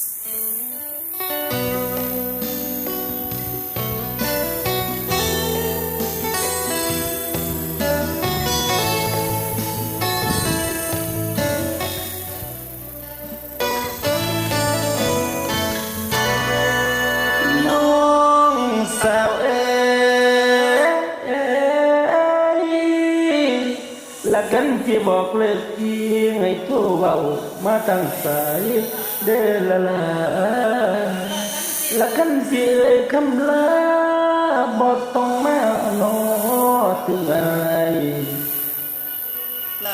น้ ละกันที่บอกเลิกพี่ให้โทรเบามาตั้งสายเดละลาละกันสิเอ่ยคำลาบอกต้องมานอถึงอะไร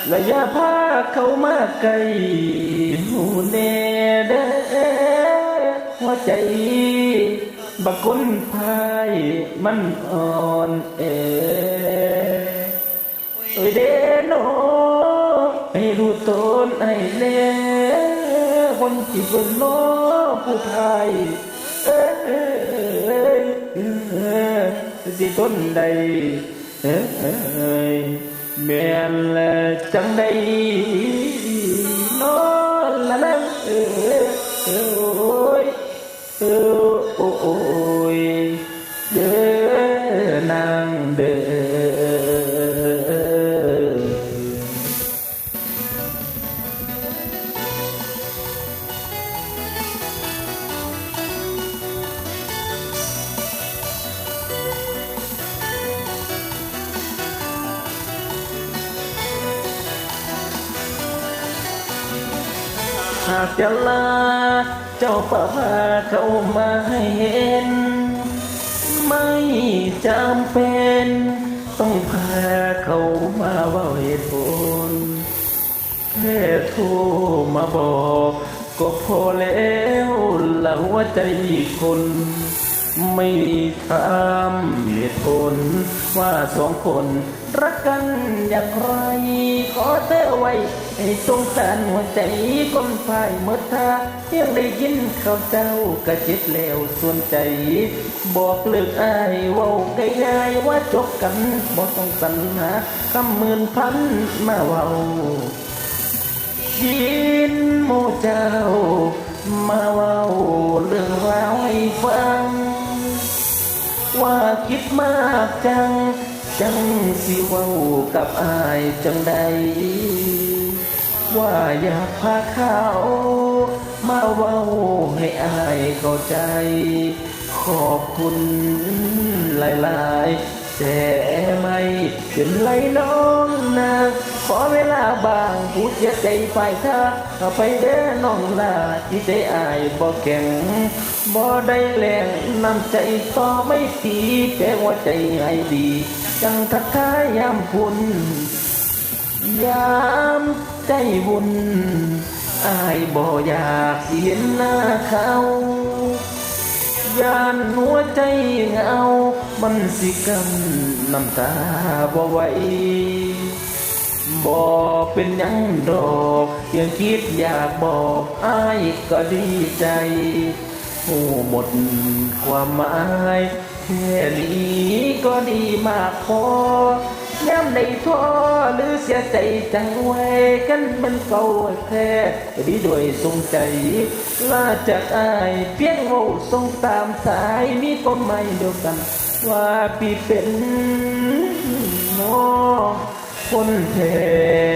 และอย่าพาเขามาไกลหูแน่เด้หัวใจบักคนพายมันอ่อนเอ เอ้ยเด้โนให้รู้ตนให้แน่คนที่เป็นโนผู้พายเอ้ หากจะลา เจ้าป่าพาเข้ามาให้เห็น ไม่จำเป็น ต้องพาเขามาว่าเหตุผลแค่โทรมาบอก ก็พอแล้วละหัวใจคน ไม่ถามเหตุผล ว่าสองคนรักกันอย่างไรขอเธอไว้ให้สงสารหัวใจคนฝ่ายเมื่อทายังได้ยินเขาเจ้ากระเจ็ดแล้วส่วนใจ บอกเลิกอายว่าง่ายๆว่าจบกันบอกต้องสัญหาคำหมื่นพันมาเว้ายินโมเจ้า ว่าคิดมากจัง จังสิเว้ากับอายจังใด ว่าอยากพาเขามาเว้าให้อายเข้าใจ ขอบคุณหลายๆแต่ไม่ เป็นไรน้องนะขอเวลาบางพูดเสียใจฝ่ายท่าเอาไปเด้อน้องลาที่ใจอายบ่แข็งบ่ได้แรงนำใจต่อไม่ตีแต่หัวใจให้ดี จังทักทายยามพุ่นยามใจบุญอายบ่อยากเห็นหน้าเขา ยานหัวใจเหงา มันสิกำน้ำตาบ่ไหวบ่เป็นยังดอกยังคิดอยากบอกอายก็ดีใจผู้หมดความหมายแค่นี้ก็ดีมากพอ ย้ำในท้อหรือเสียใจจังไว้กันมันเก่าแค่ดีด้วยทรงใจลาจากอายเพียงโง่ทรงตามสายมีคนใหม่เดียวกัน ว่าพี่เป็นน้อคนแท้